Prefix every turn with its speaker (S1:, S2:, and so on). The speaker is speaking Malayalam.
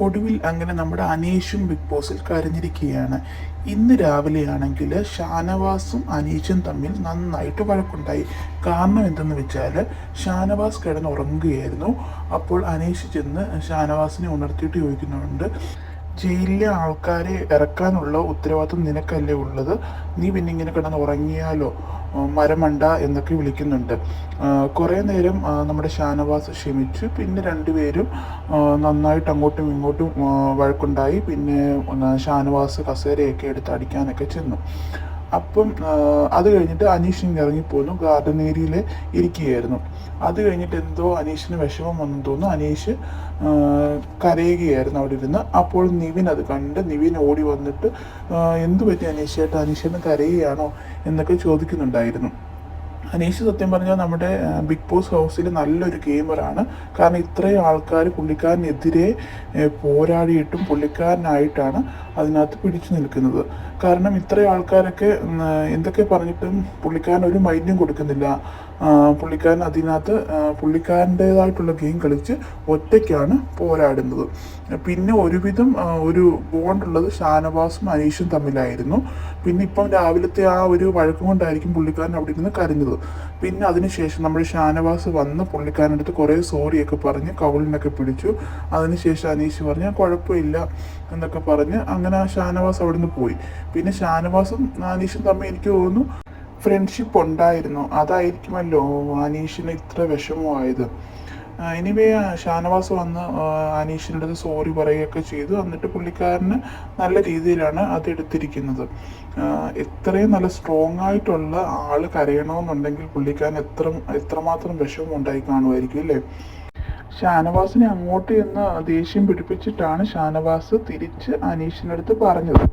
S1: ഒടുവിൽ അങ്ങനെ നമ്മുടെ അനീഷും ബിഗ് ബോസിൽ കരഞ്ഞിരിക്കുകയാണ്. ഇന്ന് രാവിലെയാണെങ്കിൽ ഷാനവാസും അനീഷും തമ്മിൽ നന്നായിട്ട് വഴക്കുണ്ടായി. കാരണം എന്തെന്ന് വെച്ചാൽ ഷാനവാസ് കിടന്ന് ഉറങ്ങുകയായിരുന്നു അപ്പോൾ അനീഷ് ചെന്ന് ഷാനവാസിനെ ഉണർത്തിയിട്ട് ചോദിക്കുന്നുണ്ട് ജയിലിലെ ആൾക്കാരെ ഇറക്കാനുള്ള ഉത്തരവാദിത്വം നിനക്കല്ലേ ഉള്ളത്? നീ പിന്നെ ഇങ്ങനെ കിടന്ന് ഉറങ്ങിയാലോ? മരമണ്ട എന്നൊക്കെ വിളിക്കുന്നുണ്ട്. കുറേ നേരം നമ്മുടെ ഷാനവാസ് ക്ഷമിച്ചു. പിന്നെ രണ്ടുപേരും നന്നായിട്ട് അങ്ങോട്ടും ഇങ്ങോട്ടും വഴക്കുണ്ടായി. പിന്നെ ഷാനവാസ് കസേരയൊക്കെ എടുത്ത് അടിക്കാനൊക്കെ ചെന്നു. അപ്പം അത് കഴിഞ്ഞിട്ട് അനീഷ് ഇങ്ങനെ ഇറങ്ങിപ്പോന്നു ഗാർഡൻ ഏരിയയിൽ ഇരിക്കുകയായിരുന്നു. അത് കഴിഞ്ഞിട്ട് എന്തോ അനീഷിന് വിഷമം വന്നു തോന്നുന്നു. അനീഷ് കരയുകയായിരുന്നു അവിടെ ഇരുന്ന്. അപ്പോൾ നിവിൻ അത് കണ്ട് നിവിൻ ഓടി വന്നിട്ട് എന്തു പറ്റി അനീഷേട്ടാ? അനീഷേട്ടൻ കരയുകയാണോ എന്നൊക്കെ ചോദിക്കുന്നുണ്ടായിരുന്നു. അനീഷ് സത്യം പറഞ്ഞാൽ നമ്മുടെ ബിഗ് ബോസ് ഹൗസിൽ നല്ലൊരു ഗെയിമറാണ്. കാരണം ഇത്രയും ആൾക്കാർ പുള്ളിക്കാരനെതിരെ പോരാടിയിട്ടും പുള്ളിക്കാരനായിട്ടാണ് അതിനകത്ത് പിടിച്ചു നിൽക്കുന്നത്. കാരണം ഇത്രയും ആൾക്കാരൊക്കെ എന്തൊക്കെ പറഞ്ഞിട്ടും പുള്ളിക്കാരൻ ഒരു മൈൻഡും കൊടുക്കുന്നില്ല. പുള്ളിക്കാരൻ അതിനകത്ത് പുള്ളിക്കാരന്റെതായിട്ടുള്ള ഗെയിം കളിച്ച് ഒറ്റയ്ക്കാണ് പോരാടുന്നത്. പിന്നെ ഒരുവിധം ഒരു ബോണ്ടുള്ളത് ഷാനവാസും അനീഷും തമ്മിലായിരുന്നു. പിന്നെ ഇപ്പം രാവിലത്തെ ആ ഒരു വഴക്കം കൊണ്ടായിരിക്കും പുള്ളിക്കാരൻ അവിടെ ഇരുന്ന് കരഞ്ഞത്. പിന്നെ അതിനുശേഷം നമ്മുടെ ഷാനവാസ് വന്ന് പുള്ളിക്കാരനടുത്ത് കുറേ സോറിയൊക്കെ പറഞ്ഞ് കൗളിനൊക്കെ പിടിച്ചു. അതിനുശേഷം അനീഷ് പറഞ്ഞ് കുഴപ്പമില്ല എന്നൊക്കെ പറഞ്ഞ് അങ്ങനെ ആ ഷാനവാസ് അവിടെ നിന്ന് പോയി. പിന്നെ ഷാനവാസും അനീഷും തമ്മിൽ എനിക്ക് തോന്നുന്നു ഫ്രണ്ട്ഷിപ്പ് ഉണ്ടായിരുന്നു. അതായിരിക്കുമല്ലോ അനീഷിന് ഇത്ര വിഷമമായത്. എനിവേ ഷാനവാസ് വന്ന് അനീഷിന്റെ അടുത്ത് സോറി പറയുകയൊക്കെ ചെയ്തു. എന്നിട്ട് പുള്ളിക്കാരന് നല്ല രീതിയിലാണ് അത് എടുത്തിരിക്കുന്നത്. ഇത്രയും നല്ല സ്ട്രോങ് ആയിട്ടുള്ള ആൾ കരയണമെന്നുണ്ടെങ്കിൽ പുള്ളിക്കാരൻ എത്ര എത്രമാത്രം വിഷമം ഉണ്ടായി കാണുമായിരിക്കും അല്ലേ? ഷാനവാസിനെ അങ്ങോട്ട് എന്ന് ദേഷ്യം പിടിപ്പിച്ചിട്ടാണ് ഷാനവാസ് തിരിച്ച് അനീഷിന്റെ അടുത്ത് പറഞ്ഞത്.